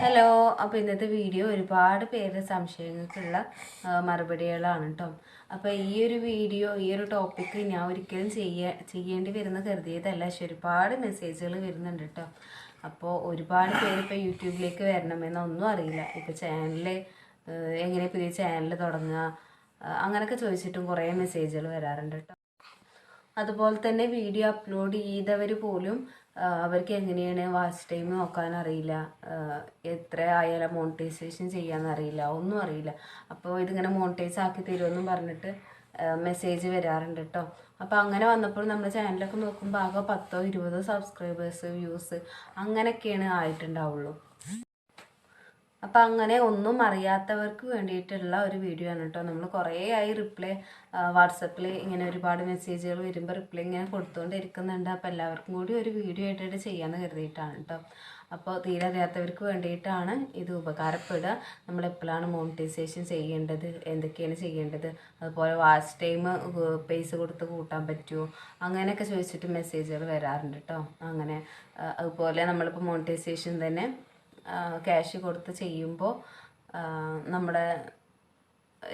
Hello അപ്പോൾ ഇന്നത്തെ video ഒരുപാട് പേരുടെ സംശയങ്ങൾക്കുള്ള മറുപടികളാണ് കേട്ടോ അപ്പോൾ ഈ ഒരു വീഡിയോ ഈ ഒരു ടോപ്പിക്ക് ഞാൻ ഒരിക്കലും ചെയ്യ ചെയ്യേണ്ടി വരുന്ന കരുതിയതല്ല. പക്ഷെ ഒരുപാട് മെസ്സേജുകൾ വരുന്നുണ്ട് കേട്ടോ അപ്പോൾ ഒരുപാട് പേര് ഇപ്പോൾ യൂട്യൂബിലേക്ക് വരണമെന്നൊന്നും അറിയില്ല. ഇപ്പോൾ ചാനൽ എങ്ങനെ പുതിയ ചാനൽ തുടങ്ങുക അങ്ങനെയൊക്കെ ചോദിച്ചിട്ടും കുറേ മെസ്സേജുകൾ വരാറുണ്ട് കേട്ടോ അതുപോലെ തന്നെ വീഡിയോ അപ്ലോഡ് ചെയ്തവർ പോലും അവർക്ക് എങ്ങനെയാണ് വാച്ച് ടൈം നോക്കാൻ അറിയില്ല എത്ര ആയാലും മോണിറ്റൈസേഷൻ ചെയ്യാനറിയില്ല ഒന്നും അറിയില്ല. അപ്പോൾ ഇതിങ്ങനെ മോണിറ്റൈസ് ആക്കി തരുമെന്നും പറഞ്ഞിട്ട് മെസ്സേജ് വരാറുണ്ട് കേട്ടോ അപ്പോൾ അങ്ങനെ വന്നപ്പോൾ നമ്മുടെ ചാനലൊക്കെ നോക്കുമ്പോൾ ആകെ പത്തോ ഇരുപതോ സബ്സ്ക്രൈബേഴ്സ് വ്യൂസ് അങ്ങനെയൊക്കെയാണ് ആയിട്ടുണ്ടാവുള്ളൂ. അപ്പം അങ്ങനെ ഒന്നും അറിയാത്തവർക്ക് വേണ്ടിയിട്ടുള്ള ഒരു വീഡിയോ ആണ് കേട്ടോ. നമ്മൾ കുറേ ആയി റിപ്ലൈ വാട്സപ്പിൽ ഇങ്ങനെ ഒരുപാട് മെസ്സേജുകൾ വരുമ്പോൾ റിപ്ലൈ ഇങ്ങനെ കൊടുത്തുകൊണ്ടിരിക്കുന്നുണ്ട് അപ്പോൾ എല്ലാവർക്കും കൂടി ഒരു വീഡിയോ ആയിട്ട് ചെയ്യാമെന്ന് കരുതിയിട്ടാണ് കേട്ടോ. അപ്പോൾ തീരെ അറിയാത്തവർക്ക് വേണ്ടിയിട്ടാണ് ഇത് ഉപകാരപ്പെടുക. നമ്മൾ എപ്പോഴാണ് മോണിറ്റൈസേഷൻ ചെയ്യേണ്ടത്? എന്തൊക്കെയാണ് ചെയ്യേണ്ടത്? അതുപോലെ വാച്ച് ടൈം പൈസ കൊടുത്ത് കൂട്ടാൻ പറ്റുമോ അങ്ങനെയൊക്കെ ചോദിച്ചിട്ട് മെസ്സേജുകൾ വരാറുണ്ട് കേട്ടോ. അങ്ങനെ അതുപോലെ നമ്മളിപ്പോൾ മോണിറ്റൈസേഷൻ തന്നെ ക്യാഷ് കൊടുത്ത് ചെയ്യുമ്പോൾ നമ്മുടെ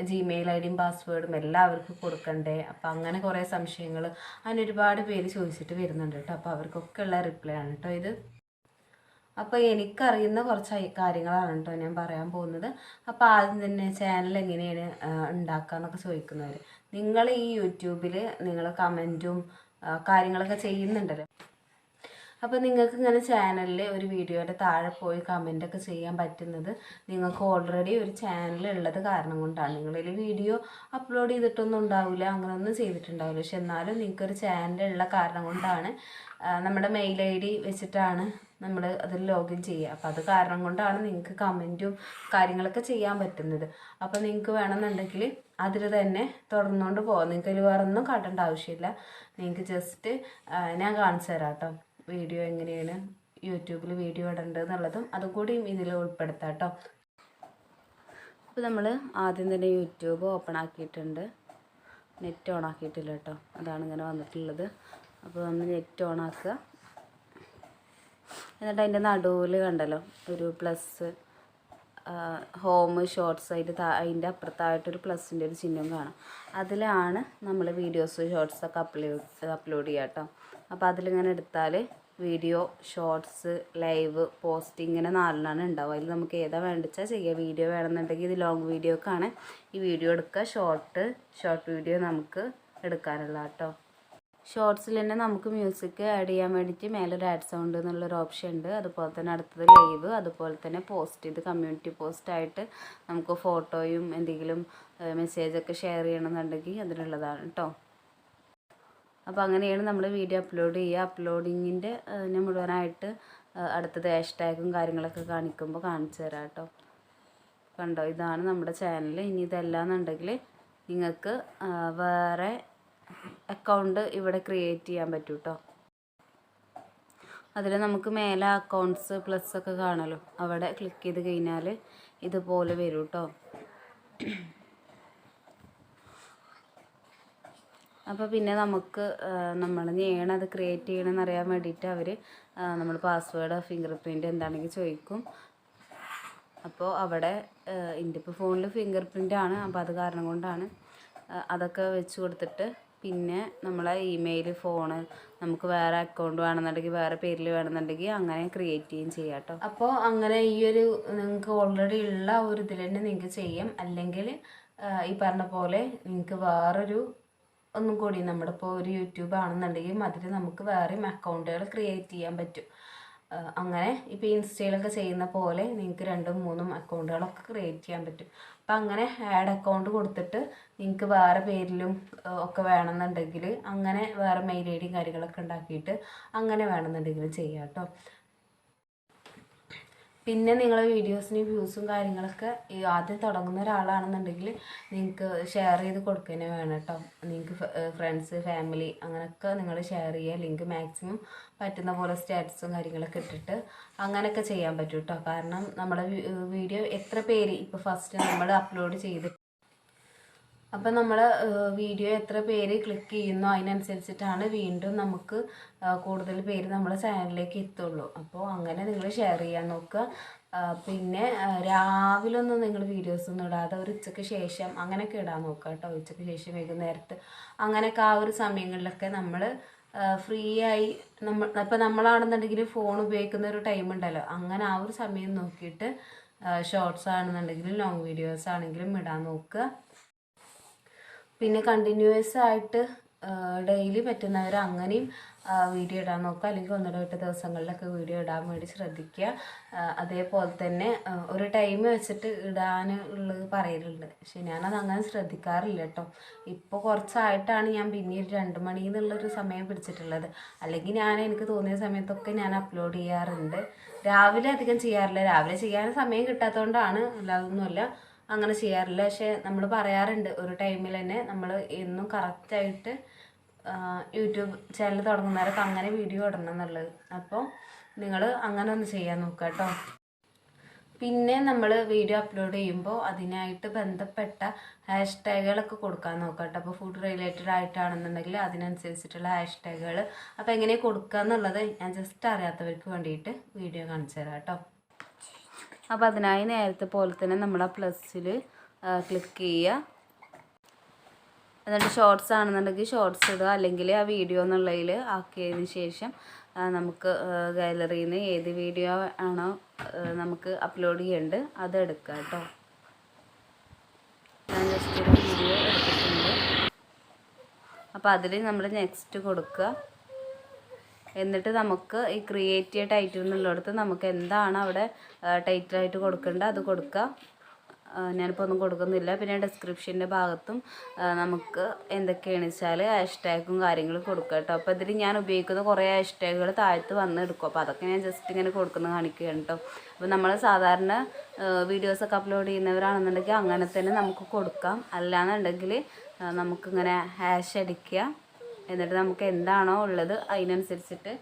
ജിമെയിൽ ഐ ഡിയും പാസ്വേഡും എല്ലാവർക്കും കൊടുക്കണ്ടേ? അപ്പം അങ്ങനെ കുറേ സംശയങ്ങൾ അങ്ങനെ ഒരുപാട് പേര് ചോദിച്ചിട്ട് വരുന്നുണ്ട് കേട്ടോ. അപ്പോൾ അവർക്കൊക്കെ ഉള്ള റിപ്ലൈ ആണ് കേട്ടോ ഇത്. അപ്പോൾ എനിക്കറിയുന്ന കുറച്ച് കാര്യങ്ങളാണ് കേട്ടോ ഞാൻ പറയാൻ പോകുന്നത്. അപ്പോൾ ആദ്യം തന്നെ ചാനൽ എങ്ങനെയാണ് ഉണ്ടാക്കുക എന്നൊക്കെ ചോദിക്കുന്നവർ നിങ്ങൾ ഈ യൂട്യൂബിൽ നിങ്ങൾ കമന്റും കാര്യങ്ങളൊക്കെ ചെയ്യുന്നുണ്ടല്ലോ. അപ്പോൾ നിങ്ങൾക്ക് ഇങ്ങനെ ചാനലിൽ ഒരു വീഡിയോയുടെ താഴെ പോയി കമന്റൊക്കെ ചെയ്യാൻ പറ്റുന്നത് നിങ്ങൾക്ക് ഓൾറെഡി ഒരു ചാനൽ ഉള്ളത് കാരണം കൊണ്ടാണ്. നിങ്ങളിൽ വീഡിയോ അപ്ലോഡ് ചെയ്തിട്ടൊന്നും ഉണ്ടാവില്ല അങ്ങനെയൊന്നും ചെയ്തിട്ടുണ്ടാവില്ല പക്ഷെ എന്നാലും നിങ്ങൾക്കൊരു ചാനൽ ഉള്ള കാരണം കൊണ്ടാണ് നമ്മുടെ മെയിൽ ഐ ഡി വെച്ചിട്ടാണ് നമ്മൾ അതിൽ ലോഗിൻ ചെയ്യുക. അപ്പോൾ അത് കാരണം കൊണ്ടാണ് നിങ്ങൾക്ക് കമന്റും കാര്യങ്ങളൊക്കെ ചെയ്യാൻ പറ്റുന്നത്. അപ്പോൾ നിങ്ങൾക്ക് വേണമെന്നുണ്ടെങ്കിൽ അതിൽ തന്നെ തുടർന്നുകൊണ്ട് പോകാം നിങ്ങൾക്ക് അതിൽ വേറെ ഒന്നും കാട്ടേണ്ട ആവശ്യമില്ല. നിങ്ങൾക്ക് ജസ്റ്റ് ഞാൻ കാണിച്ചു തരാം കേട്ടോ. വീഡിയോ എങ്ങനെയാണ് യൂട്യൂബിൽ വീഡിയോ ഇടേണ്ടത് എന്നുള്ളതും അതും കൂടിയും ഇതിൽ ഉൾപ്പെടുത്താം കേട്ടോ. അപ്പോൾ നമ്മൾ ആദ്യം തന്നെ യൂട്യൂബ് ഓപ്പൺ ആക്കിയിട്ടുണ്ട്. നെറ്റ് ഓൺ ആക്കിയിട്ടില്ല കേട്ടോ. അതാണ് ഇങ്ങനെ വന്നിട്ടുള്ളത്. അപ്പോൾ നമ്മൾ നെറ്റ് ഓൺ ആക്കുക. എന്നിട്ട് അതിന്റെ നടുവിൽ കണ്ടല്ലോ ഒരു പ്ലസ് ഹോം ഷോർട്സ് അതിന്റെ അതിന്റെ അപ്പുറത്തായിട്ടൊരു പ്ലസിന്റെ ഒരു ചിഹ്നം കാണാം. അതിലാണ് നമ്മൾ വീഡിയോസ് ഷോർട്സ് ഒക്കെ അപ്ലോഡ് അപ്ലോഡ് ചെയ്യാം കേട്ടോ. അപ്പോൾ അതിലിങ്ങനെ എടുത്താൽ വീഡിയോ ഷോർട്സ് ലൈവ് പോസ്റ്റ് ഇങ്ങനെ നാലിനാണ് ഉണ്ടാവുക. അതിൽ നമുക്ക് ഏതാ വേണ്ടിച്ചാൽ ചെയ്യുക വീഡിയോ വേണമെന്നുണ്ടെങ്കിൽ ഇത് ലോങ് വീഡിയോക്കാണ് ഈ വീഡിയോ എടുക്കുക. ഷോർട്ട് ഷോർട്ട് വീഡിയോ നമുക്ക് എടുക്കാനുള്ള കേട്ടോ. ഷോർട്സിൽ തന്നെ നമുക്ക് മ്യൂസിക് ആഡ് ചെയ്യാൻ വേണ്ടിയിട്ട് മേലെ ഒരു ആഡ് സൗണ്ട് എന്നുള്ളൊരു ഓപ്ഷൻ ഉണ്ട്. അതുപോലെ തന്നെ അടുത്തത് ലൈവ് അതുപോലെ തന്നെ പോസ്റ്റ് ഇത് കമ്മ്യൂണിറ്റി പോസ്റ്റായിട്ട് നമുക്ക് ഫോട്ടോയും എന്തെങ്കിലും മെസ്സേജൊക്കെ ഷെയർ ചെയ്യണമെന്നുണ്ടെങ്കിൽ അതിനുള്ളതാണ് കേട്ടോ. അപ്പോൾ അങ്ങനെയാണ് നമ്മൾ വീഡിയോ അപ്ലോഡ് ചെയ്യുക. അപ്ലോഡിങ്ങിന്റെ മുഴുവനായിട്ട് അടുത്തത് ഹാഷ് ടാഗും കാര്യങ്ങളൊക്കെ കാണിക്കുമ്പോൾ കാണിച്ചു തരാം കേട്ടോ. കണ്ടോ? ഇതാണ് നമ്മുടെ ചാനൽ ഇനി ഇതല്ലാന്നുണ്ടെങ്കിൽ നിങ്ങൾക്ക് വേറെ അക്കൗണ്ട് ഇവിടെ ക്രിയേറ്റ് ചെയ്യാൻ പറ്റും കേട്ടോ അതിൽ നമുക്ക് മേലെ അക്കൗണ്ട്സ് പ്ലസ് ഒക്കെ കാണല്ലോ. അവിടെ ക്ലിക്ക് ചെയ്ത് കഴിഞ്ഞാൽ ഇതുപോലെ വരും കേട്ടോ അപ്പോൾ പിന്നെ നമുക്ക് നമ്മൾ ചെയ്യണത് ക്രിയേറ്റ് ചെയ്യണമെന്ന് അറിയാൻ വേണ്ടിയിട്ട് അവർ നമ്മൾ പാസ്വേഡ് ഫിംഗർ പ്രിന്റ് എന്താണെങ്കിൽ ചോദിക്കും. അപ്പോൾ അവിടെ എന്റെ ഇപ്പോൾ ഫോണിൽ ഫിംഗർ പ്രിന്റ് ആണ്. അപ്പോൾ അത് കാരണം കൊണ്ടാണ് അതൊക്കെ വെച്ച് കൊടുത്തിട്ട് പിന്നെ നമ്മളെ ഇമെയിൽ ഫോണ് നമുക്ക് വേറെ അക്കൗണ്ട് വേണമെന്നുണ്ടെങ്കിൽ വേറെ പേരിൽ വേണമെന്നുണ്ടെങ്കിൽ അങ്ങനെ ക്രിയേറ്റ് ചെയ്യുകയും ചെയ്യാം കേട്ടോ അപ്പോൾ അങ്ങനെ ഈ ഒരു നിങ്ങൾക്ക് ഓൾറെഡി ഉള്ള ഒരു ഇതിൽ തന്നെ നിങ്ങൾക്ക് ചെയ്യാം. അല്ലെങ്കിൽ ഈ പറഞ്ഞ പോലെ നിങ്ങൾക്ക് വേറൊരു ഒന്നും കൂടി നമ്മുടെ ഇപ്പോൾ ഒരു യൂട്യൂബ് ആണെന്നുണ്ടെങ്കിൽ അതിൽ നമുക്ക് വേറെയും അക്കൗണ്ടുകൾ ക്രിയേറ്റ് ചെയ്യാൻ പറ്റും. അങ്ങനെ ഇപ്പോൾ ഇൻസ്റ്റയിലൊക്കെ ചെയ്യുന്ന പോലെ നിങ്ങൾക്ക് രണ്ടും മൂന്നും അക്കൗണ്ടുകളൊക്കെ ക്രിയേറ്റ് ചെയ്യാൻ പറ്റും. അപ്പം അങ്ങനെ ആഡ് അക്കൗണ്ട് കൊടുത്തിട്ട് നിങ്ങൾക്ക് വേറെ പേരിലും ഒക്കെ വേണമെന്നുണ്ടെങ്കിൽ അങ്ങനെ വേറെ മെയിൽ ഐ ഡിയും കാര്യങ്ങളൊക്കെ ഉണ്ടാക്കിയിട്ട് അങ്ങനെ വേണമെന്നുണ്ടെങ്കിൽ ചെയ്യാം കേട്ടോ. പിന്നെ നിങ്ങളെ വീഡിയോസിന് വ്യൂസും കാര്യങ്ങളൊക്കെ ആദ്യം തുടങ്ങുന്ന ഒരാളാണെന്നുണ്ടെങ്കിൽ നിങ്ങൾക്ക് ഷെയർ ചെയ്ത് കൊടുക്കുന്നേ വേണം കേട്ടോ. നിങ്ങൾക്ക് ഫ്രണ്ട്സ് ഫാമിലി അങ്ങനെയൊക്കെ നിങ്ങൾ ഷെയർ ചെയ്യുക. ലിങ്ക് മാക്സിമം പറ്റുന്ന പോലെ സ്റ്റാറ്റസും കാര്യങ്ങളൊക്കെ ഇട്ടിട്ട് അങ്ങനെയൊക്കെ ചെയ്യാൻ പറ്റും കേട്ടോ. കാരണം നമ്മുടെ വീഡിയോ എത്ര പേര് ഇപ്പോൾ ഫസ്റ്റ് നമ്മൾ അപ്ലോഡ് ചെയ്ത് അപ്പം നമ്മൾ വീഡിയോ എത്ര പേര് ക്ലിക്ക് ചെയ്യുന്നു അതിനനുസരിച്ചിട്ടാണ് വീണ്ടും നമുക്ക് കൂടുതൽ പേര് നമ്മുടെ ചാനലിലേക്ക് എത്തുള്ളൂ. അപ്പോൾ അങ്ങനെ നിങ്ങൾ ഷെയർ ചെയ്യാൻ നോക്കുക. പിന്നെ രാവിലെ ഒന്നും നിങ്ങൾ വീഡിയോസ് ഒന്നും ഇടാതെ ഒരു ഉച്ചയ്ക്ക് ശേഷം അങ്ങനെയൊക്കെ ഇടാൻ നോക്കുക കേട്ടോ. ഉച്ചയ്ക്ക് ശേഷം വൈകുന്നേരത്ത് അങ്ങനെയൊക്കെ ആ ഒരു സമയങ്ങളിലൊക്കെ നമ്മൾ ഫ്രീ ആയി നമ്മൾ ഇപ്പം നമ്മളാണെന്നുണ്ടെങ്കിൽ ഫോൺ ഉപയോഗിക്കുന്ന ഒരു ടൈം ഉണ്ടല്ലോ. അങ്ങനെ ആ ഒരു സമയം നോക്കിയിട്ട് ഷോർട്സ് ആണെന്നുണ്ടെങ്കിലും ലോങ് വീഡിയോസ് ആണെങ്കിലും ഇടാൻ നോക്കുക. പിന്നെ കണ്ടിന്യൂസ് ആയിട്ട് ഡെയിലി പറ്റുന്നവർ അങ്ങനെയും വീഡിയോ ഇടാൻ നോക്കുക. അല്ലെങ്കിൽ ഒന്നിടവിട്ട ദിവസങ്ങളിലൊക്കെ വീഡിയോ ഇടാൻ വേണ്ടി ശ്രദ്ധിക്കുക. അതേപോലെ തന്നെ ഒരു ടൈം വെച്ചിട്ട് ഇടാൻ ഉള്ളത് പറയലുണ്ട്. പക്ഷെ ഞാനത് അങ്ങനെ ശ്രദ്ധിക്കാറില്ല കേട്ടോ. ഇപ്പോൾ കുറച്ചായിട്ടാണ് ഞാൻ പിന്നെ ഒരു രണ്ട് മണി എന്നുള്ളൊരു സമയം പിടിച്ചിട്ടുള്ളത്. അല്ലെങ്കിൽ ഞാൻ എനിക്ക് തോന്നിയ സമയത്തൊക്കെ ഞാൻ അപ്ലോഡ് ചെയ്യാറുണ്ട്. രാവിലെ അധികം ചെയ്യാറില്ല. രാവിലെ ചെയ്യാൻ സമയം കിട്ടാത്തതുകൊണ്ടാണ് അല്ലാതൊന്നുമല്ല. അങ്ങനെ ചെയ്യാറില്ല. പക്ഷെ നമ്മൾ പറയാറുണ്ട് ഒരു ടൈമിൽ തന്നെ നമ്മൾ എന്നും കറക്റ്റായിട്ട് യൂട്യൂബ് ചാനൽ തുടങ്ങുന്നവരൊക്കെ അങ്ങനെ വീഡിയോ ഇടണം എന്നുള്ളത്. അപ്പോൾ നിങ്ങൾ അങ്ങനെ ഒന്ന് ചെയ്യാൻ നോക്കുക കേട്ടോ. പിന്നെ നമ്മൾ വീഡിയോ അപ്ലോഡ് ചെയ്യുമ്പോൾ അതിനായിട്ട് ബന്ധപ്പെട്ട ഹാഷ് ടാഗുകളൊക്കെ കൊടുക്കാൻ നോക്കാം കേട്ടോ. അപ്പോൾ ഫുഡ് റിലേറ്റഡ് ആയിട്ടാണെന്നുണ്ടെങ്കിൽ അതിനനുസരിച്ചിട്ടുള്ള ഹാഷ് ടാഗുകൾ അപ്പോൾ എങ്ങനെ കൊടുക്കുക എന്നുള്ളത് ഞാൻ ജസ്റ്റ് അറിയാത്തവർക്ക് വേണ്ടിയിട്ട് വീഡിയോ കാണിച്ചു തരാം കേട്ടോ. അപ്പോൾ അതിനായി നേരത്തെ പോലെ തന്നെ നമ്മൾ ആ പ്ലസ്സിൽ ക്ലിക്ക് ചെയ്യുക. എന്നിട്ട് ഷോർട്സ് ആണെന്നുണ്ടെങ്കിൽ ഷോർട്സ് ഇടുക. അല്ലെങ്കിൽ ആ വീഡിയോ എന്നുള്ളതിൽ ആക്കിയതിന് ശേഷം നമുക്ക് ഗാലറിയിൽ നിന്ന് ഏത് വീഡിയോ ആണോ നമുക്ക് അപ്ലോഡ് ചെയ്യേണ്ടത് അത് എടുക്കുക കേട്ടോ ഞാൻ ജസ്റ്റ് ഒരു വീഡിയോ എടുത്തിട്ടുണ്ട്. അപ്പോൾ അതിൽ നമ്മൾ നെക്സ്റ്റ് കൊടുക്കുക. എന്നിട്ട് നമുക്ക് ഈ ക്രിയേറ്റ് ചെയ്യ ടൈറ്റിൽ എന്നുള്ളിടത്ത് നമുക്ക് എന്താണ് അവിടെ ടൈറ്റിലായിട്ട് കൊടുക്കേണ്ടത് അത് കൊടുക്കുക ഞാനിപ്പോൾ ഒന്നും കൊടുക്കുന്നില്ല. പിന്നെ ഡിസ്ക്രിപ്ഷന്റെ ഭാഗത്തും നമുക്ക് എന്തൊക്കെയാണെന്ന് വെച്ചാൽ ഹാഷ്ടാഗും കാര്യങ്ങളും കൊടുക്കുക കേട്ടോ. അപ്പോൾ ഇതിൽ ഞാൻ ഉപയോഗിക്കുന്ന കുറേ ഹാഷ്ടാഗുകൾ താഴ്ത്ത് വന്ന് എടുക്കും. അപ്പോൾ അതൊക്കെ ഞാൻ ജസ്റ്റ് ഇങ്ങനെ കൊടുക്കുന്നത് കാണിക്കുകയാണ് കേട്ടോ. അപ്പോൾ നമ്മൾ സാധാരണ വീഡിയോസൊക്കെ അപ്ലോഡ് ചെയ്യുന്നവരാണെന്നുണ്ടെങ്കിൽ അങ്ങനെ തന്നെ നമുക്ക് കൊടുക്കാം. അല്ലാന്നുണ്ടെങ്കിൽ നമുക്കിങ്ങനെ ഹാഷ് അടിക്കുക. എന്നിട്ട് നമുക്ക് എന്താണോ ഉള്ളത് അതിനനുസരിച്ചിട്ട്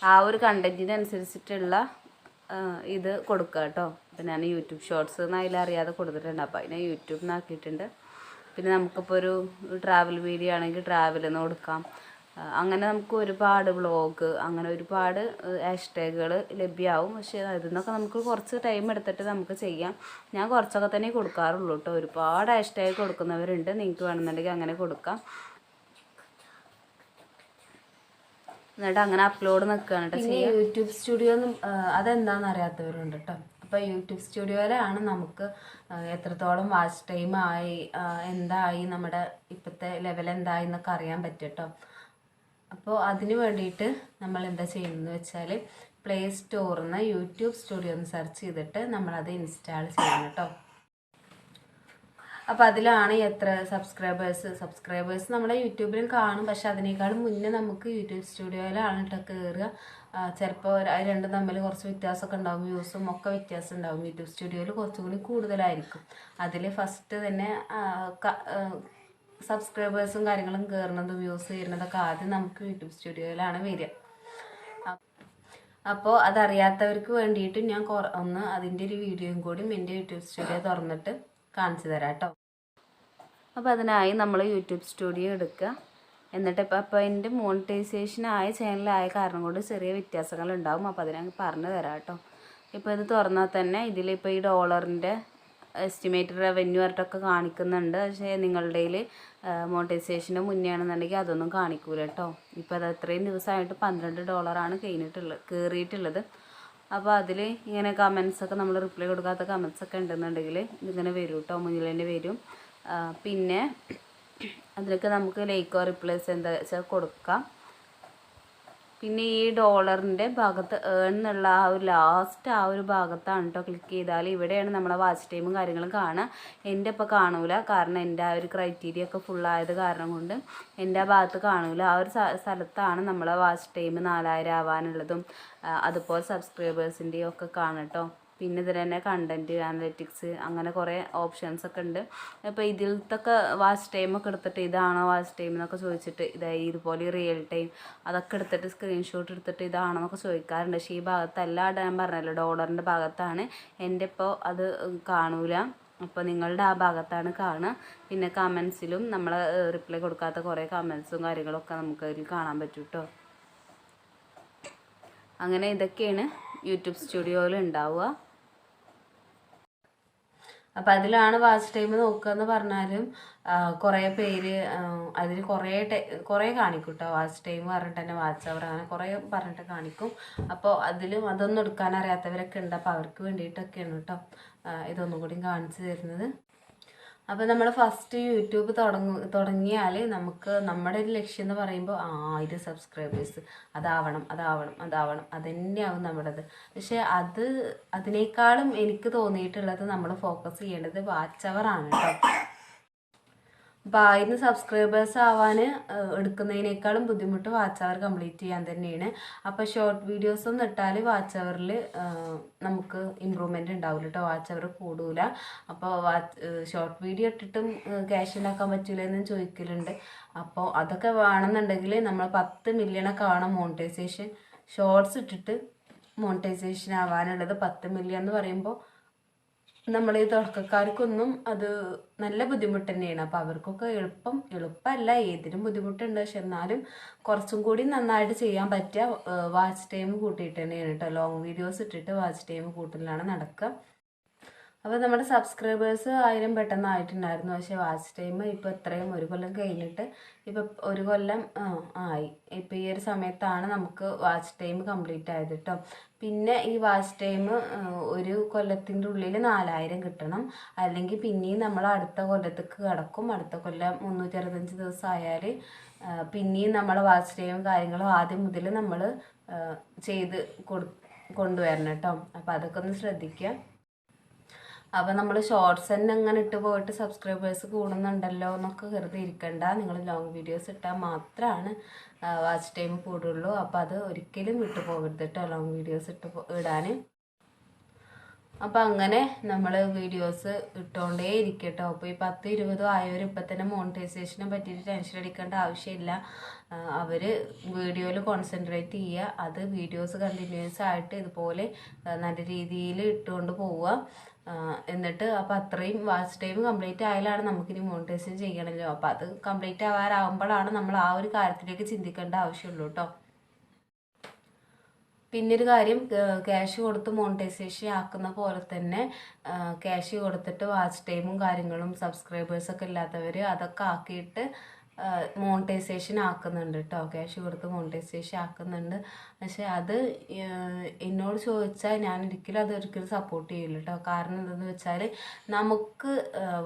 ആ ഒരു കണ്ടന്റിനനുസരിച്ചിട്ടുള്ള ഇത് കൊടുക്കുക കേട്ടോ. അപ്പം ഞാൻ യൂട്യൂബ് ഷോർട്സ് എന്ന് അതിലറിയാതെ കൊടുത്തിട്ടുണ്ട്. അപ്പോൾ അതിനെ യൂട്യൂബിൽ നിന്ന് ആക്കിയിട്ടുണ്ട്. പിന്നെ നമുക്കിപ്പോൾ ഒരു ട്രാവൽ വീഡിയോ ആണെങ്കിൽ ട്രാവലിൽ നിന്ന് കൊടുക്കാം. അങ്ങനെ നമുക്ക് ഒരുപാട് വ്ളോഗ് അങ്ങനെ ഒരുപാട് ഹാഷ്ടാഗുകൾ ലഭ്യമാവും പക്ഷേ അതിൽ നിന്നൊക്കെ നമുക്ക് കുറച്ച് ടൈം എടുത്തിട്ട് നമുക്ക് ചെയ്യാം. ഞാൻ കുറച്ചൊക്കെ തന്നെ കൊടുക്കാറുള്ളൂ കേട്ടോ. ഒരുപാട് ഹാഷ്ടാഗ് കൊടുക്കുന്നവരുണ്ട്. നിങ്ങൾക്ക് വേണമെന്നുണ്ടെങ്കിൽ അങ്ങനെ കൊടുക്കാം. എന്നിട്ട് അങ്ങനെ അപ്ലോഡ് നിൽക്കുകയാണ് കേട്ടോ യൂട്യൂബ് സ്റ്റുഡിയോ അതെന്താണെന്ന് അറിയാത്തവരുണ്ട് കേട്ടോ അപ്പോൾ യൂട്യൂബ് സ്റ്റുഡിയോയിലാണ് നമുക്ക് എത്രത്തോളം വാച്ച് ടൈം ആയി എന്തായി നമ്മുടെ ഇപ്പോഴത്തെ ലെവൽ എന്തായി എന്നൊക്കെ അറിയാൻ പറ്റും കേട്ടോ അപ്പോൾ അതിന് വേണ്ടിയിട്ട് നമ്മൾ എന്താ ചെയ്യുന്നത് വെച്ചാൽ പ്ലേ സ്റ്റോറിൽ നിന്ന് യൂട്യൂബ് സ്റ്റുഡിയോ ഒന്ന് സെർച്ച് ചെയ്തിട്ട് നമ്മളത് ഇൻസ്റ്റാൾ ചെയ്യണം കേട്ടോ അപ്പോൾ അതിലാണ് എത്ര സബ്സ്ക്രൈബേഴ്സ് സബ്സ്ക്രൈബേഴ്സ് നമ്മളെ യൂട്യൂബിലും കാണും. പക്ഷെ അതിനേക്കാളും മുന്നേ നമുക്ക് യൂട്യൂബ് സ്റ്റുഡിയോയിലാണ് കേട്ടോ കയറുക ചിലപ്പോൾ രണ്ടും തമ്മിൽ കുറച്ച് വ്യത്യാസമൊക്കെ ഉണ്ടാവും. വ്യൂസും ഒക്കെ വ്യത്യാസം ഉണ്ടാവും. യൂട്യൂബ് സ്റ്റുഡിയോയിൽ കുറച്ചും കൂടി കൂടുതലായിരിക്കും. അതിൽ ഫസ്റ്റ് തന്നെ സബ്സ്ക്രൈബേഴ്സും കാര്യങ്ങളും കയറുന്നത് വ്യൂസ് വരുന്നതൊക്കെ ആദ്യം നമുക്ക് യൂട്യൂബ് സ്റ്റുഡിയോയിലാണ് വരിക. അപ്പോൾ അതറിയാത്തവർക്ക് വേണ്ടിയിട്ട് ഞാൻ ഒന്ന് അതിന്റെ ഒരു വീഡിയോയും കൂടി എന്റെ യൂട്യൂബ് സ്റ്റുഡിയോ തുറന്നിട്ട് കാണിച്ചു തരാം കേട്ടോ അപ്പോൾ അതിനായി നമ്മൾ യൂട്യൂബ് സ്റ്റുഡിയോ എടുക്കുക. എന്നിട്ട് ഇപ്പോൾ അപ്പോൾ എന്റെ മോണിറ്റൈസേഷൻ ആയ ചാനലായ കാരണം കൊണ്ട് ചെറിയ വ്യത്യാസങ്ങൾ ഉണ്ടാവും അപ്പോൾ അതിനെ പറഞ്ഞു തരാം കേട്ടോ. ഇപ്പോൾ ഇത് തുറന്നാൽ തന്നെ ഇതിലിപ്പോൾ ഈ ഡോളറിന്റെ എസ്റ്റിമേറ്റഡ് റവന്യൂ ആയിട്ടൊക്കെ കാണിക്കുന്നുണ്ട്. പക്ഷേ നിങ്ങളുടെ കയ്യിൽ മോണിറ്റൈസേഷന് മുന്നേ ആണെന്നുണ്ടെങ്കിൽ അതൊന്നും കാണിക്കൂല കേട്ടോ. ഇപ്പോൾ അത് അത്രയും ദിവസമായിട്ട് പന്ത്രണ്ട് ഡോളറാണ് കഴിഞ്ഞിട്ടുള്ളത് കയറിയിട്ടുള്ളത്. അപ്പോൾ അതിൽ ഇങ്ങനെ കമൻസൊക്കെ നമ്മൾ റിപ്ലൈ കൊടുക്കാത്ത കമൻസൊക്കെ ഉണ്ടെന്നുണ്ടെങ്കിൽ ഇതിങ്ങനെ വരും കേട്ടോ മുന്നിൽ തന്നെ വരും. പിന്നെ അതിലൊക്കെ നമുക്ക് ലൈക്കോ റിപ്ലേസ് എന്താ വെച്ചാൽ കൊടുക്കാം. പിന്നെ ഈ ഡോളറിന്റെ ഭാഗത്ത് ഏൺ എന്നുള്ള ആ ഒരു ലാസ്റ്റ് ആ ഒരു ഭാഗത്താണ് കേട്ടോ ക്ലിക്ക് ചെയ്താൽ ഇവിടെയാണ് നമ്മളെ വാച്ച് ടൈമും കാര്യങ്ങളും കാണുക എന്റെ ഇപ്പോൾ കാണൂല. കാരണം എന്റെ ആ ഒരു ക്രൈറ്റീരിയ ഒക്കെ ഫുള്ളായത് കാരണം കൊണ്ട് എന്റെ ആ ഭാഗത്ത് കാണൂല. ആ ഒരു സ്ഥലത്താണ് നമ്മളെ വാച്ച് ടൈം നാലായിരം ആവാനുള്ളതും അതുപോലെ സബ്സ്ക്രൈബേഴ്സിന്റെയും ഒക്കെ കാണും കേട്ടോ പിന്നെ ഇതിൽ തന്നെ കണ്ടന്റ് അനലറ്റിക്സ് അങ്ങനെ കുറേ ഓപ്ഷൻസ് ഒക്കെ ഉണ്ട്. അപ്പോൾ ഇതിലത്തൊക്കെ വാച്ച് ടൈം ഒക്കെ എടുത്തിട്ട് ഇതാണോ വാച്ച് ടൈം എന്നൊക്കെ ചോദിച്ചിട്ട് ഇതായി ഇതുപോലെ റിയൽ ടൈം അതൊക്കെ എടുത്തിട്ട് സ്ക്രീൻഷോട്ട് എടുത്തിട്ട് ഇതാണോ എന്നൊക്കെ ചോദിക്കാറുണ്ട്. പക്ഷേ ഈ ഭാഗത്തല്ല ഞാൻ പറഞ്ഞല്ലോ ഡോളറിന്റെ ഭാഗത്താണ്. എന്റെ ഇപ്പോൾ അത് കാണൂല. അപ്പോൾ നിങ്ങളുടെ ആ ഭാഗത്താണ് കാണുക. പിന്നെ കമൻസിലും നമ്മൾ റിപ്ലൈ കൊടുക്കാത്ത കുറേ കമൻസും കാര്യങ്ങളൊക്കെ നമുക്ക് അതിൽ കാണാൻ പറ്റും കേട്ടോ അങ്ങനെ ഇതൊക്കെയാണ് യൂട്യൂബ് സ്റ്റുഡിയോയിൽ ഉണ്ടാവുക. അപ്പം അതിലാണ് വാച്ച് ടൈം നോക്കുക എന്ന് പറഞ്ഞാലും കുറേ പേര് അതിൽ കുറേ ടൈ കുറേ കാണിക്കും കേട്ടോ വാച്ച് ടൈം പറഞ്ഞിട്ട് തന്നെ വാച്ച് അവർ അങ്ങനെ കുറേ പറഞ്ഞിട്ട് കാണിക്കും. അപ്പോൾ അതിലും അതൊന്നും എടുക്കാൻ അറിയാത്തവരൊക്കെ ഉണ്ട്. അപ്പോൾ അവർക്ക് വേണ്ടിയിട്ടൊക്കെയാണ് കേട്ടോ ഇതൊന്നും കൂടി കാണിച്ചു തരുന്നത്. അപ്പോൾ നമ്മൾ ഫസ്റ്റ് യൂട്യൂബ് തുടങ്ങ തുടങ്ങിയാൽ നമുക്ക് നമ്മുടെ ഒരു ലക്ഷ്യം എന്ന് പറയുമ്പോൾ ആയിരം സബ്സ്ക്രൈബേഴ്സ് അതാവണം അതാവണം അതാവണം. അതന്നെയാവും നമ്മുടേത്. പക്ഷേ അത് അതിനേക്കാളും എനിക്ക് തോന്നിയിട്ടുള്ളത് നമ്മൾ ഫോക്കസ് ചെയ്യേണ്ടത് വാച്ച് അവർ ആണ് കേട്ടോ ആയിരം സബ്സ്ക്രൈബേഴ്സ് ആവാൻ എടുക്കുന്നതിനേക്കാളും ബുദ്ധിമുട്ട് വാച്ച് അവർ കംപ്ലീറ്റ് ചെയ്യാൻ തന്നെയാണ്. അപ്പോൾ ഷോർട്ട് വീഡിയോസ് ഒന്നും ഇട്ടാൽ വാച്ച് അവറിൽ നമുക്ക് ഇമ്പ്രൂവ്മെന്റ് ഉണ്ടാവില്ല കേട്ടോ വാച്ച് അവർ കൂടൂല അപ്പോൾ വാച്ച് ഷോർട്ട് വീഡിയോ ഇട്ടിട്ടും ക്യാഷ് ഉണ്ടാക്കാൻ പറ്റൂല എന്ന് ചോദിക്കലുണ്ട്. അപ്പോൾ അതൊക്കെ വേണമെന്നുണ്ടെങ്കിൽ നമ്മൾ പത്ത് മില്യണൊക്കെ വേണം മോണിറ്റൈസേഷൻ ഷോർട്സ് ഇട്ടിട്ട് മോണിറ്റൈസേഷൻ ആവാനുള്ളത് പത്ത് മില്യൺ എന്ന് പറയുമ്പോൾ നമ്മൾ ഈ തുടക്കക്കാർക്കൊന്നും അത് നല്ല ബുദ്ധിമുട്ട് തന്നെയാണ് അപ്പോൾ അവർക്കൊക്കെ എളുപ്പം എളുപ്പമല്ല ഏതിനും ബുദ്ധിമുട്ടുണ്ട്. പക്ഷെ എന്നാലും കുറച്ചും കൂടി നന്നായിട്ട് ചെയ്യാൻ പറ്റിയ വാച്ച് ടൈം കൂട്ടിയിട്ട് തന്നെയാണ് കേട്ടോ ലോങ് വീഡിയോസ് ഇട്ടിട്ട് വാച്ച് ടൈം കൂട്ടലാണ് നടക്കുക അപ്പോൾ നമ്മുടെ സബ്സ്ക്രൈബേഴ്സ് ആയിരം പെട്ടെന്ന് ആയിട്ടുണ്ടായിരുന്നു പക്ഷേ വാച്ച് ടൈം ഇപ്പോൾ ഇത്രയും ഒരു കൊല്ലം കഴിഞ്ഞിട്ട് ഇപ്പോൾ ഒരു കൊല്ലം ആയി. ഇപ്പോൾ ഈ ഒരു സമയത്താണ് നമുക്ക് വാച്ച് ടൈം കംപ്ലീറ്റ് ആയത് കേട്ടോ പിന്നെ ഈ വാച്ച് ടൈം ഒരു കൊല്ലത്തിന്റെ ഉള്ളിൽ നാലായിരം കിട്ടണം. അല്ലെങ്കിൽ പിന്നെയും നമ്മൾ അടുത്ത കൊല്ലത്തേക്ക് കിടക്കും. അടുത്ത കൊല്ലം മുന്നൂറ്റി അറുപത്തഞ്ച് ദിവസം പിന്നെയും നമ്മളെ വാച്ച് ടൈം കാര്യങ്ങളും ആദ്യം മുതൽ നമ്മൾ ചെയ്ത് കൊണ്ടുവരണം കേട്ടോ. അപ്പോൾ അതൊക്കെ ഒന്ന് ശ്രദ്ധിക്കുക. അപ്പോൾ നമ്മൾ ഷോർട്സ് തന്നെ അങ്ങനെ ഇട്ട് പോയിട്ട് സബ്സ്ക്രൈബേഴ്സ് കൂടുന്നുണ്ടല്ലോ എന്നൊക്കെ കരുതി ഇരിക്കണ്ട. നിങ്ങൾ ലോങ് വീഡിയോസ് ഇട്ടാൽ മാത്രമാണ് വാച്ച് ടൈം കൂടുള്ളൂ. അപ്പോൾ അത് ഒരിക്കലും വിട്ടു പോകരുത് കേട്ടോ ലോങ് വീഡിയോസ് ഇട്ട് ഇടാൻ അപ്പം അങ്ങനെ നമ്മൾ വീഡിയോസ് ഇട്ടുകൊണ്ടേ ഇരിക്കട്ടോ. അപ്പോൾ ഈ പത്ത് ഇരുപതോ ആയവർ ഇപ്പം തന്നെ മോണിറ്റൈസേഷനെ പറ്റിയിട്ട് ടെൻഷൻ അടിക്കേണ്ട ആവശ്യമില്ല. അവർ വീഡിയോയിൽ കോൺസെൻട്രേറ്റ് ചെയ്യുക അത് വീഡിയോസ് കണ്ടിന്യൂസ് ആയിട്ട് ഇതുപോലെ നല്ല രീതിയിൽ ഇട്ടുകൊണ്ട് പോവുക. എന്നിട്ട് അപ്പൊ അത്രയും വാച്ച് ടൈം കംപ്ലീറ്റ് ആയാലാണ് നമുക്കിനി മോണിറ്റൈസേഷൻ ചെയ്യണല്ലോ. അപ്പോൾ അത് കംപ്ലീറ്റ് ആവാറാകുമ്പോഴാണ് നമ്മൾ ആ ഒരു കാര്യത്തിലേക്ക് ചിന്തിക്കേണ്ട ആവശ്യമുള്ളൂ കേട്ടോ പിന്നൊരു കാര്യം ക്യാഷ് കൊടുത്ത് മോണിറ്റൈസേഷൻ ആക്കുന്ന പോലെ തന്നെ ക്യാഷ് കൊടുത്തിട്ട് വാച്ച് ടൈമും കാര്യങ്ങളും സബ്സ്ക്രൈബേഴ്സൊക്കെ ഇല്ലാത്തവർ അതൊക്കെ ആക്കിയിട്ട് മോണിറ്റൈസേഷൻ ആക്കുന്നുണ്ട് കേട്ടോ ക്യാഷ് കൊടുത്ത് മോണിറ്റൈസേഷൻ ആക്കുന്നുണ്ട്. പക്ഷെ അത് എന്നോട് ചോദിച്ചാൽ ഞാൻ ഒരിക്കലും അത് ഒരിക്കലും സപ്പോർട്ട് ചെയ്യില്ല കേട്ടോ കാരണം എന്താണെന്ന് വെച്ചാൽ നമുക്ക്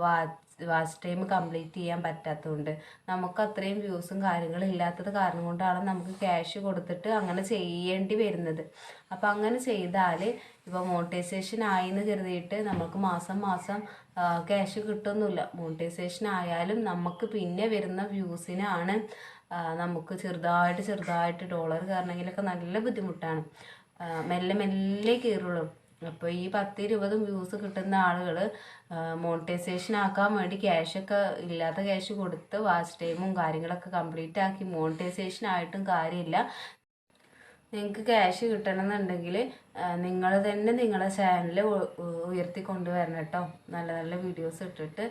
വാച്ച് വാച്ച് ടൈം കംപ്ലീറ്റ് ചെയ്യാൻ പറ്റാത്തതുകൊണ്ട് നമുക്ക് അത്രയും വ്യൂസും കാര്യങ്ങളും ഇല്ലാത്തത് കാരണം കൊണ്ടാണ് നമുക്ക് ക്യാഷ് കൊടുത്തിട്ട് അങ്ങനെ ചെയ്യേണ്ടി വരുന്നത്. അപ്പം അങ്ങനെ ചെയ്താൽ ഇപ്പോൾ മോണിറ്റൈസേഷൻ ആയി എന്ന് കരുതിയിട്ട് നമുക്ക് മാസം മാസം ക്യാഷ് കിട്ടുന്നില്ല. മോണിറ്റൈസേഷൻ ആയാലും നമുക്ക് പിന്നെ വരുന്ന വ്യൂസിനാണ് നമുക്ക് ചെറുതായിട്ട് ചെറുതായിട്ട് ഡോളർ കയറണമെങ്കിലൊക്കെ നല്ല ബുദ്ധിമുട്ടാണ്. മെല്ലെ മെല്ലെ കയറുള്ളൂ. അപ്പോൾ ഈ പത്ത് ഇരുപതും വ്യൂസ് കിട്ടുന്ന ആളുകൾ മോണിറ്റൈസേഷൻ ആക്കാൻ വേണ്ടി ക്യാഷൊക്കെ ഇല്ലാത്ത ക്യാഷ് കൊടുത്ത് വാച്ച് ടൈമും കാര്യങ്ങളൊക്കെ കംപ്ലീറ്റ് ആക്കി മോണിറ്റൈസേഷൻ ആയിട്ടും കാര്യമില്ല. നിങ്ങൾക്ക് ക്യാഷ് കിട്ടണമെന്നുണ്ടെങ്കിൽ നിങ്ങൾ തന്നെ നിങ്ങളുടെ ചാനൽ ഉയർത്തി കൊണ്ടുവരണം കേട്ടോ. നല്ല നല്ല വീഡിയോസ് ഇട്ടിട്ട്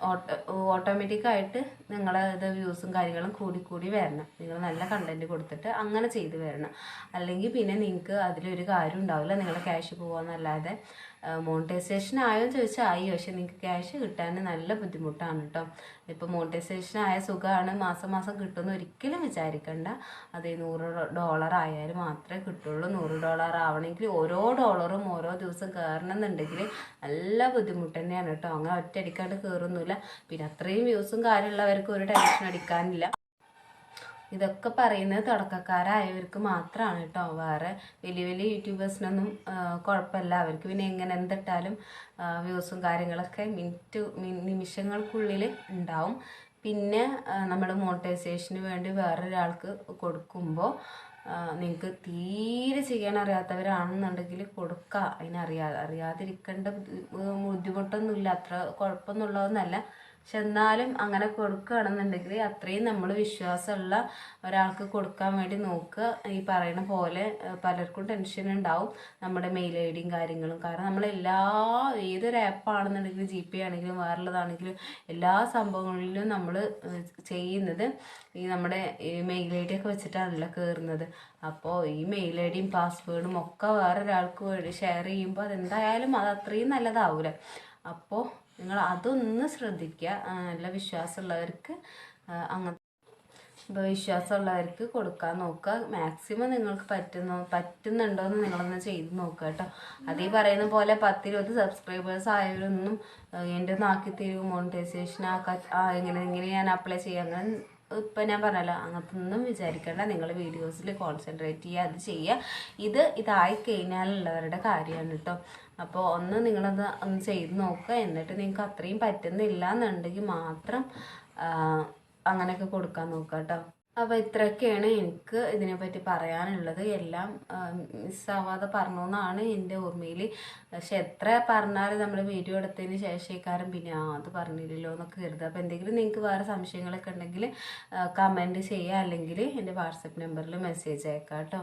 ഓട്ടോ ഓട്ടോമാറ്റിക്കായിട്ട് നിങ്ങളെ ഇത് വ്യൂസും കാര്യങ്ങളും കൂടി കൂടി വരണം. നിങ്ങൾ നല്ല കണ്ടന്റ് കൊടുത്തിട്ട് അങ്ങനെ ചെയ്ത് വരണം. അല്ലെങ്കിൽ പിന്നെ നിങ്ങൾക്ക് അതിലൊരു കാര്യം ഉണ്ടാവില്ല. നിങ്ങളുടെ ക്യാഷ് പോകാന്നല്ലാതെ മോണിറ്റൈസേഷൻ ആയോ എന്ന് ചോദിച്ചാൽ ആയി. പക്ഷെ നിങ്ങൾക്ക് ക്യാഷ് കിട്ടാൻ നല്ല ബുദ്ധിമുട്ടാണ് കേട്ടോ ഇപ്പോൾ മോണിറ്റൈസേഷൻ ആയ സുഖമാണ് മാസം മാസം കിട്ടുമെന്ന് ഒരിക്കലും വിചാരിക്കണ്ട. അത് നൂറ് ഡോളർ ആയാലും മാത്രമേ കിട്ടുള്ളൂ. നൂറ് ഡോളർ ആവണമെങ്കിൽ ഓരോ ഡോളറും ഓരോ ദിവസം കയറണമെന്നുണ്ടെങ്കിൽ നല്ല ബുദ്ധിമുട്ട് തന്നെയാണ് കേട്ടോ അങ്ങനെ ഒറ്റയടിക്കാണ്ട് കയറൊന്നുമില്ല. പിന്നെ അത്രയും വ്യൂസും കാര്യമുള്ളവർക്ക് ഒരു ടെൻഷൻ അടിക്കാനില്ല. ഇതൊക്കെ പറയുന്നത് തുടക്കക്കാരായവർക്ക് മാത്രമാണ് കേട്ടോ. വേറെ വലിയ വലിയ യൂട്യൂബേഴ്സിനൊന്നും കുഴപ്പമില്ല അവർക്ക് പിന്നെ എങ്ങനെ എന്തിട്ടാലും വ്യൂസും കാര്യങ്ങളൊക്കെ മിനിറ്റ് നിമിഷങ്ങൾക്കുള്ളിൽ ഉണ്ടാവും. പിന്നെ നമ്മൾ മോണിറ്റൈസേഷന് വേണ്ടി വേറൊരാൾക്ക് കൊടുക്കുമ്പോൾ നിങ്ങൾക്ക് തീരെ ചെയ്യാൻ അറിയാത്തവരാണെന്നുണ്ടെങ്കിൽ കൊടുക്കുക അതിനറിയാ അറിയാതിരിക്കേണ്ട ബുദ്ധി- ബുദ്ധിമുട്ടൊന്നുമില്ല. അത്ര കുഴപ്പമൊന്നുള്ളതൊന്നല്ല പക്ഷെ എന്നാലും അങ്ങനെ കൊടുക്കുകയാണെന്നുണ്ടെങ്കിൽ അത്രയും നമ്മൾ വിശ്വാസമുള്ള ഒരാൾക്ക് കൊടുക്കാൻ വേണ്ടി നോക്കുക. ഈ പറയുന്ന പോലെ പലർക്കും ടെൻഷൻ ഉണ്ടാവും നമ്മുടെ മെയിൽ ഐ ഡിയും കാര്യങ്ങളും. കാരണം നമ്മളെല്ലാ ഏതൊരു ആപ്പാണെന്നുണ്ടെങ്കിലും ജി പേ ആണെങ്കിലും വേറുള്ളതാണെങ്കിലും എല്ലാ സംഭവങ്ങളിലും നമ്മൾ ചെയ്യുന്നത് ഈ നമ്മുടെ മെയിൽ ഐ ഡി ഒക്കെ വെച്ചിട്ടാണല്ലോ കയറുന്നത് അപ്പോൾ ഈ മെയിൽ ഐ ഡിയും പാസ്വേഡും ഒക്കെ വേറൊരാൾക്ക് ഷെയർ ചെയ്യുമ്പോൾ അതെന്തായാലും അത് അത്രയും നല്ലതാവൂല. അപ്പോൾ നിങ്ങൾ അതൊന്ന് ശ്രദ്ധിക്കുക. നല്ല വിശ്വാസമുള്ളവർക്ക് അങ്ങനത്തെ ഇപ്പോൾ വിശ്വാസമുള്ളവർക്ക് കൊടുക്കാൻ നോക്കുക. മാക്സിമം നിങ്ങൾക്ക് പറ്റുന്ന പറ്റുന്നുണ്ടോ എന്ന് നിങ്ങളൊന്ന് ചെയ്ത് നോക്കുക കേട്ടോ. അതീ പറയുന്ന പോലെ പത്തിരുപത് സബ്സ്ക്രൈബേഴ്സ് ആയവരൊന്നും എന്റെ നാക്കി തീരുമോണിറ്റൈസേഷൻ മോണിറ്റൈസേഷൻ ആ എങ്ങനെ എങ്ങനെ ഞാൻ അപ്ലൈ ചെയ്യാം. അങ്ങനെ ഇപ്പം ഞാൻ പറഞ്ഞല്ലോ അങ്ങനത്തെ ഒന്നും വിചാരിക്കേണ്ട. നിങ്ങൾ വീഡിയോസിൽ കോൺസെൻട്രേറ്റ് ചെയ്യുക അത് ചെയ്യുക. ഇത് ഇതായി കഴിഞ്ഞാലുള്ളവരുടെ കാര്യമാണ് കേട്ടോ അപ്പോൾ ഒന്ന് നിങ്ങളത് ഒന്ന് ചെയ്ത് നോക്കുക. എന്നിട്ട് നിങ്ങൾക്ക് അത്രയും പറ്റുന്നില്ല എന്നുണ്ടെങ്കിൽ മാത്രം അങ്ങനെയൊക്കെ കൊടുക്കാൻ നോക്കുക കേട്ടോ അപ്പോൾ ഇത്രയൊക്കെയാണ് എനിക്ക് ഇതിനെപ്പറ്റി പറയാനുള്ളത്. എല്ലാം മിസ്സാവാതെ പറഞ്ഞു എന്നാണ് എന്റെ ഓർമ്മയിൽ പക്ഷെ എത്ര പറഞ്ഞാലും നമ്മൾ വീഡിയോ എടുത്തതിന് ശേഷക്കാരും പിന്നെ ആ അത് പറഞ്ഞില്ലല്ലോ എന്നൊക്കെ കരുതുക. അപ്പോൾ എന്തെങ്കിലും നിങ്ങൾക്ക് വേറെ സംശയങ്ങളൊക്കെ ഉണ്ടെങ്കിൽ കമന്റ് ചെയ്യുക അല്ലെങ്കിൽ എന്റെ വാട്സപ്പ് നമ്പറിൽ മെസ്സേജ് അയക്കാം കേട്ടോ